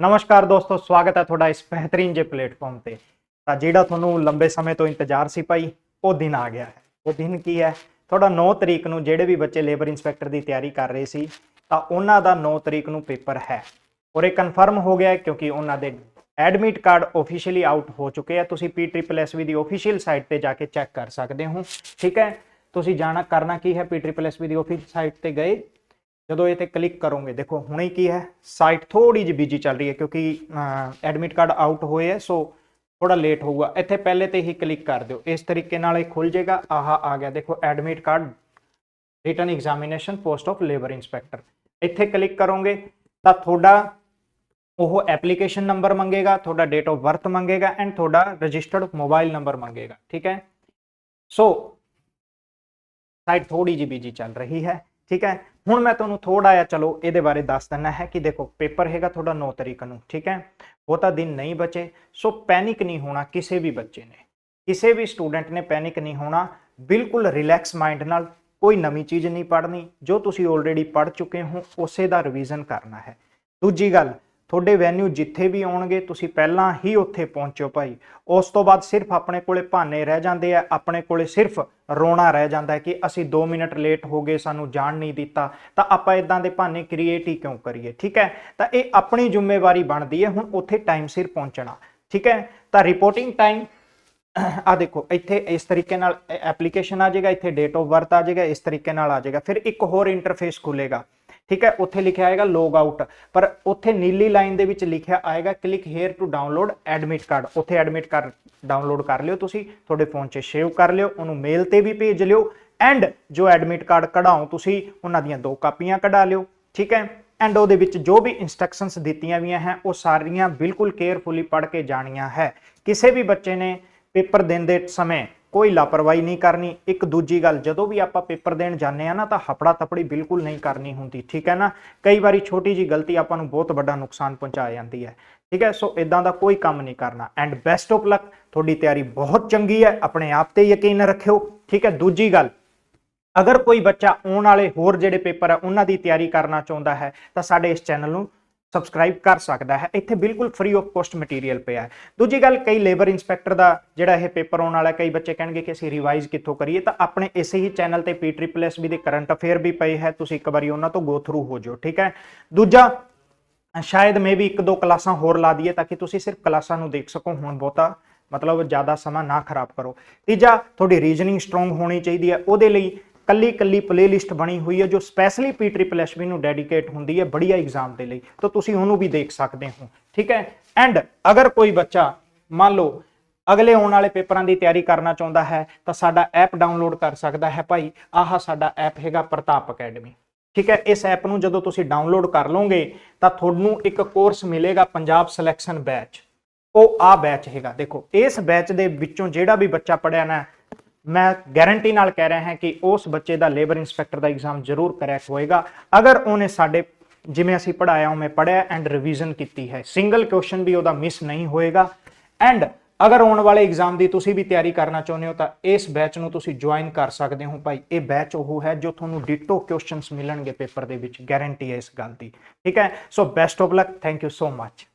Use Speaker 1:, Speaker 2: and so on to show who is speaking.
Speaker 1: ਨਮਸਕਾਰ ਦੋਸਤੋ, ਸਵਾਗਤ ਹੈ ਤੁਹਾਡਾ ਇਸ ਬਿਹਤਰੀਨ ਜੇ ਪਲੇਟਫਾਰਮ ਤੇ। ਤਾਂ ਜਿਹੜਾ ਤੁਹਾਨੂੰ ਲੰਬੇ ਸਮੇਂ ਤੋਂ ਇੰਤਜ਼ਾਰ ਸੀ ਭਾਈ, ਉਹ ਦਿਨ ਆ ਗਿਆ ਹੈ। ਉਹ ਦਿਨ ਕੀ ਹੈ? ਤੁਹਾਡਾ 9 ਤਰੀਕ ਨੂੰ ਜਿਹੜੇ ਵੀ ਬੱਚੇ ਲੇਬਰ ਇੰਸਪੈਕਟਰ ਦੀ ਤਿਆਰੀ ਕਰ ਰਹੇ ਸੀ, ਤਾਂ ਉਹਨਾਂ ਦਾ 9 ਤਰੀਕ ਨੂੰ ਪੇਪਰ ਹੈ। ਔਰ ਇਹ ਕਨਫਰਮ ਹੋ ਗਿਆ ਕਿਉਂਕਿ ਉਹਨਾਂ ਦੇ ਐਡਮਿਟ ਕਾਰਡ ਆਫੀਸ਼ੀਅਲੀ ਆਊਟ ਹੋ ਚੁੱਕੇ ਆ। ਤੁਸੀਂ PSSB ਦੀ ਆਫੀਸ਼ੀਅਲ ਸਾਈਟ ਤੇ ਜਾ ਕੇ ਚੈੱਕ ਕਰ ਸਕਦੇ ਹੋ। ਠੀਕ ਹੈ? ਤੁਸੀਂ ਜਾਣਾ, ਕਰਨਾ ਕੀ ਹੈ? PSSB ਦੀ ਆਫੀਸ਼ੀਅਲ ਸਾਈਟ ਤੇ ਗਏ। ਜਦੋਂ ਇਹ ਤੇ ਕਲਿੱਕ ਕਰੋਗੇ, ਦੇਖੋ ਹੁਣੇ ਹੀ ਕੀ ਹੈ ਸਾਈਟ ਥੋੜੀ ਜਿਹੀ ਬਿਜ਼ੀ ਚੱਲ ਰਹੀ ਹੈ ਕਿਉਂਕਿ ਐਡਮਿਟ ਕਾਰਡ ਆਊਟ ਹੋਏ ਹੈ ਸੋ ਥੋੜਾ ਲੇਟ ਹੋਊਗਾ। ਇੱਥੇ ਪਹਿਲੇ ਤੇ ਹੀ ਕਲਿੱਕ ਕਰ ਦਿਓ। ਇਸ ਤਰੀਕੇ ਨਾਲ ਇਹ ਖੁੱਲ ਜਾਏਗਾ। ਆਹ, ਆ ਗਿਆ। ਦੇਖੋ admit card written examination post of labour inspector ਇੱਥੇ ਕਲਿੱਕ ਕਰੋਗੇ, ਤਾਂ ਤੁਹਾਡਾ ਉਹ ਐਪਲੀਕੇਸ਼ਨ ਨੰਬਰ ਮੰਗੇਗਾ, ਤੁਹਾਡਾ ਡੇਟ ਆਫ ਬਰਥ ਮੰਗੇਗਾ ਐਂਡ ਤੁਹਾਡਾ ਰਜਿਸਟਰਡ ਮੋਬਾਈਲ ਨੰਬਰ ਮੰਗੇਗਾ। ਠੀਕ ਹੈ? ਸੋ ਸਾਈਟ ਥੋੜੀ ਜਿਹੀ ਬਿਜ਼ੀ ਚੱਲ ਰਹੀ ਹੈ। ਠੀਕ ਹੈ? ਹੁਣ ਮੈਂ ਤੁਹਾਨੂੰ ਥੋੜਾ ਜਿਹਾ, ਚਲੋ, ਇਹਦੇ ਬਾਰੇ ਦੱਸ ਦਿੰਨਾ ਹੈ ਕਿ ਦੇਖੋ, ਪੇਪਰ ਹੈਗਾ ਤੁਹਾਡਾ 9 ਤਰੀਕ ਨੂੰ, ਠੀਕ ਹੈ? ਉਹ ਤਾਂ ਦਿਨ ਨਹੀਂ ਬਚੇ, ਸੋ ਪੈਨਿਕ ਨਹੀਂ ਹੋਣਾ ਕਿਸੇ ਵੀ ਬੱਚੇ ਨੇ। ਕਿਸੇ ਵੀ ਸਟੂਡੈਂਟ ਨੇ ਪੈਨਿਕ ਨਹੀਂ ਹੋਣਾ, ਬਿਲਕੁਲ ਰਿਲੈਕਸ ਮਾਈਂਡ ਨਾਲ ਕੋਈ ਨਵੀਂ ਚੀਜ਼ ਨਹੀਂ ਪੜ੍ਹਨੀ, ਜੋ ਤੁਸੀਂ ਆਲਰੇਡੀ ਪੜ੍ਹ ਚੁੱਕੇ ਹੋ, ਉਸੇ ਦਾ ਰਿਵੀਜ਼ਨ ਕਰਨਾ ਹੈ। ਦੂਜੀ ਗੱਲ ਤੁਹਾਡੇ ਵੈਨਿਊ ਜਿੱਥੇ ਵੀ ਆਉਣਗੇ, ਤੁਸੀਂ ਪਹਿਲਾਂ ਹੀ ਉੱਥੇ ਪਹੁੰਚੋ ਭਾਈ। ਉਸ ਤੋਂ ਬਾਅਦ ਸਿਰਫ ਆਪਣੇ ਕੋਲੇ ਭਾਨੇ ਰਹਿ ਜਾਂਦੇ ਆ, ਆਪਣੇ ਕੋਲੇ ਸਿਰਫ ਰੋਣਾ ਰਹਿ ਜਾਂਦਾ ਹੈ ਕਿ ਅਸੀਂ 2 ਮਿੰਟ ਲੇਟ ਹੋ ਗਏ, ਸਾਨੂੰ ਜਾਣ ਨਹੀਂ ਦਿੱਤਾ। ਤਾਂ ਆਪਾਂ ਇਦਾਂ ਦੇ ਬਹਾਨੇ ਕ੍ਰੀਏਟ ਹੀ ਕਿਉਂ ਕਰੀਏ, ਠੀਕ ਹੈ? ਤਾਂ ਇਹ ਆਪਣੀ ਜ਼ਿੰਮੇਵਾਰੀ ਬਣਦੀ ਹੈ, ਹੁਣ ਉੱਥੇ ਟਾਈਮ ਸਿਰ ਪਹੁੰਚਣਾ, ਠੀਕ ਹੈ? ਤਾਂ ਰਿਪੋਰਟਿੰਗ ਟਾਈਮ ਆ ਦੇਖੋ, ਇੱਥੇ ਇਸ ਤਰੀਕੇ ਨਾਲ ਐਪਲੀਕੇਸ਼ਨ ਆ ਜਾਏਗਾ, ਇੱਥੇ ਡੇਟ ਆਫ ਬਰਥ ਆ ਜਾਏਗਾ, ਇਸ ਤਰੀਕੇ ਨਾਲ ਆ ਜਾਏਗਾ। ਫਿਰ ਇੱਕ ਹੋਰ ਇੰਟਰਫੇਸ ਖੁੱਲੇਗਾ ਠੀਕ ਹੈ, ਉੱਥੇ ਲਿਖਿਆ ਆਏਗਾ ਲੌਗ ਆਊਟ ਪਰ ਉੱਥੇ ਨੀਲੀ ਲਾਈਨ ਦੇ ਵਿੱਚ ਲਿਖਿਆ ਆਏਗਾ click here to download admit card ਉੱਥੇ ਐਡਮਿਟ ਕਾਰਡ ਡਾਊਨਲੋਡ ਕਰ ਲਿਓ ਤੁਸੀਂ, ਤੁਹਾਡੇ ਫੋਨ 'ਚ ਸੇਵ ਕਰ ਲਿਓ, ਉਹਨੂੰ ਮੇਲ ਤੇ ਵੀ ਭੇਜ ਲਿਓ ਐਂਡ ਜੋ ਐਡਮਿਟ ਕਾਰਡ ਕਢਾਓ ਤੁਸੀਂ, ਉਹਨਾਂ ਦੀਆਂ ਦੋ ਕਾਪੀਆਂ ਕਢਾ ਲਿਓ, ਠੀਕ ਹੈ? ਐਂਡ ਉਹਦੇ ਵਿੱਚ ਜੋ ਵੀ ਇਨਸਟਰਕਸ਼ਨਸ ਦਿੱਤੀਆਂ ਵੀਆਂ ਹੈ, ਉਹ ਸਾਰੀਆਂ ਬਿਲਕੁਲ ਕੇਅਰਫੁਲੀ ਪੜ੍ਹ ਕੇ ਜਾਣੀਆਂ ਹੈ। ਕਿਸੇ ਵੀ ਬੱਚੇ ਨੇ ਪੇਪਰ ਦਿੰਦੇ ਸਮੇਂ ਕੋਈ ਲਾਪਰਵਾਹੀ ਨਹੀਂ ਕਰਨੀ। ਇੱਕ ਦੂਜੀ ਗੱਲ, ਜਦੋਂ ਵੀ ਆਪਾਂ ਪੇਪਰ ਦੇਣ ਜਾਂਦੇ ਆ ਨਾ, ਤਾਂ ਹਫੜਾ ਤਪੜੀ ਬਿਲਕੁਲ ਨਹੀਂ ਕਰਨੀ ਹੁੰਦੀ, ਠੀਕ ਹੈ ਨਾ? ਕਈ ਵਾਰੀ ਛੋਟੀ ਜੀ ਗਲਤੀ ਆਪਾਂ ਨੂੰ ਬਹੁਤ ਵੱਡਾ ਨੁਕਸਾਨ ਪਹੁੰਚਾ ਜਾਂਦੀ ਹੈ, ਠੀਕ ਹੈ? ਸੋ ਇਦਾਂ ਦਾ ਕੋਈ ਕੰਮ ਨਹੀਂ ਕਰਨਾ। ਐਂਡ ਬੈਸਟ ਆਫ ਲੱਕ, ਤੁਹਾਡੀ ਤਿਆਰੀ ਬਹੁਤ ਚੰਗੀ ਹੈ, ਆਪਣੇ ਆਪ ਤੇ ਯਕੀਨ ਰੱਖਿਓ, ਠੀਕ ਹੈ? ਦੂਜੀ ਗੱਲ, ਅਗਰ ਕੋਈ ਬੱਚਾ ਆਉਣ ਵਾਲੇ ਹੋਰ ਜਿਹੜੇ ਪੇਪਰ ਹੈ ਉਹਨਾਂ ਦੀ ਤਿਆਰੀ ਕਰਨਾ ਚਾਹੁੰਦਾ ਹੈ, ਤਾਂ ਸਾਡੇ ਇਸ ਚੈਨਲ ਨੂੰ ਸਬਸਕ੍ਰਾਈਬ ਕਰ ਸਕਦਾ ਹੈ। ਇੱਥੇ ਬਿਲਕੁਲ ਫ੍ਰੀ ਆਫ ਕੋਸਟ ਮਟੀਰੀਅਲ ਪਿਆ ਹੈ। ਦੂਜੀ ਗੱਲ, ਕਈ ਲੇਬਰ ਇੰਸਪੈਕਟਰ ਦਾ ਜਿਹੜਾ ਇਹ ਪੇਪਰ ਆਉਣ ਵਾਲਾ ਕਈ ਬੱਚੇ ਕਹਿਣਗੇ ਕਿ ਅਸੀਂ ਰਿਵਾਈਜ਼ ਕਿੱਥੋਂ ਕਰੀਏ, ਤਾਂ ਆਪਣੇ ਇਸੇ ਹੀ ਚੈਨਲ ਤੇ PSSB ਦੇ ਕਰੰਟ ਅਫੇਅਰ ਵੀ ਪਏ ਹੈ। ਤੁਸੀਂ ਇੱਕ ਵਾਰੀ ਉਹਨਾਂ ਤੋਂ ਗੋ ਥਰੂ ਹੋ ਜਾਓ, ਠੀਕ ਹੈ? ਦੂਜਾ, ਸ਼ਾਇਦ ਮੇ ਵੀ ਇੱਕ ਦੋ ਕਲਾਸਾਂ ਹੋਰ ਲਾ ਦਈਏ ਤਾਂ ਕਿ ਤੁਸੀਂ ਸਿਰਫ ਕਲਾਸਾਂ ਨੂੰ ਦੇਖ ਸਕੋ, ਹੁਣ ਬਹੁਤਾ ਮਤਲਬ ਜ਼ਿਆਦਾ ਸਮਾਂ ਨਾ ਖਰਾਬ ਕਰੋ। ਤੀਜਾ, ਤੁਹਾਡੀ ਰੀਜ਼ਨਿੰਗ ਸਟਰੋਂਗ ਹੋਣੀ ਚਾਹੀਦੀ ਹੈ। ਉਹਦੇ ਲਈ ਕੱਲੀ ਕੱਲੀ ਪਲੇਲਿਸਟ ਬਣੀ ਹੋਈ ਹੈ, ਜੋ ਸਪੈਸ਼ਲੀ PSSB ਨੂੰ ਡੈਡੀਕੇਟ ਹੁੰਦੀ ਹੈ ਬੜੀਆ ਐਗਜ਼ਾਮ ਦੇ ਲਈ। ਤਾਂ ਤੁਸੀਂ ਉਹਨੂੰ ਵੀ ਦੇਖ ਸਕਦੇ ਹੋ, ਠੀਕ ਹੈ? ਐਂਡ ਅਗਰ ਕੋਈ ਬੱਚਾ, ਮੰਨ ਲਓ, ਅਗਲੇ ਆਉਣ ਵਾਲੇ ਪੇਪਰਾਂ ਦੀ ਤਿਆਰੀ ਕਰਨਾ ਚਾਹੁੰਦਾ ਹੈ, ਤਾਂ ਸਾਡਾ ਐਪ ਡਾਊਨਲੋਡ ਕਰ ਸਕਦਾ ਹੈ ਭਾਈ। ਆਹ ਸਾਡਾ ਐਪ ਹੈਗਾ ਪ੍ਰਤਾਪ ਅਕੈਡਮੀ ਠੀਕ ਹੈ? ਇਸ ਐਪ ਨੂੰ ਜਦੋਂ ਤੁਸੀਂ ਡਾਊਨਲੋਡ ਕਰ ਲਓਗੇ, ਤਾਂ ਤੁਹਾਨੂੰ ਇੱਕ ਕੋਰਸ ਮਿਲੇਗਾ ਪੰਜਾਬ ਸਿਲੈਕਸ਼ਨ ਬੈਚ ਉਹ ਆ ਬੈਚ ਹੈਗਾ। ਦੇਖੋ, ਇਸ ਬੈਚ ਦੇ ਵਿੱਚੋਂ ਜਿਹੜਾ ਵੀ ਬੱਚਾ ਪੜਿਆ ਨਾ ਮੈਂ ਗਾਰੰਟੀ ਨਾਲ ਕਹਿ ਰਿਹਾ ਹਾਂ ਕਿ ਉਸ ਬੱਚੇ ਦਾ ਲੇਬਰ ਇੰਸਪੈਕਟਰ ਦਾ ਐਗਜ਼ਾਮ ਜ਼ਰੂਰ ਕਰੈਕ ਹੋਏਗਾ। ਅਗਰ ਉਹਨੇ ਸਾਡੇ, ਜਿਵੇਂ ਅਸੀਂ ਪੜਾਇਆ ਉਵੇਂ ਪੜਿਆ ਐਂਡ ਰਿਵੀਜ਼ਨ ਕੀਤੀ ਹੈ। ਸਿੰਗਲ ਕੁਐਸਚਨ ਵੀ ਉਹਦਾ ਮਿਸ ਨਹੀਂ ਹੋਏਗਾ। ਐਂਡ ਅਗਰ ਆਉਣ ਵਾਲੇ ਐਗਜ਼ਾਮ ਦੀ ਤੁਸੀਂ ਵੀ ਤਿਆਰੀ ਕਰਨਾ ਚਾਹੁੰਦੇ ਹੋ ਤਾਂ ਇਸ ਬੈਚ ਨੂੰ ਤੁਸੀਂ ਜੁਆਇਨ ਕਰ ਸਕਦੇ ਹੋ ਭਾਈ। ਇਹ ਬੈਚ ਉਹ ਹੈ ਜੋ ਤੁਹਾਨੂੰ ਡਿਟੋ ਕੁਐਸਚਨਸ ਮਿਲਣਗੇ ਪੇਪਰ ਦੇ ਵਿੱਚ ਗਾਰੰਟੀ ਹੈ ਇਸ ਗੱਲ ਦੀ। ਠੀਕ ਹੈ? So best of luck thank you so much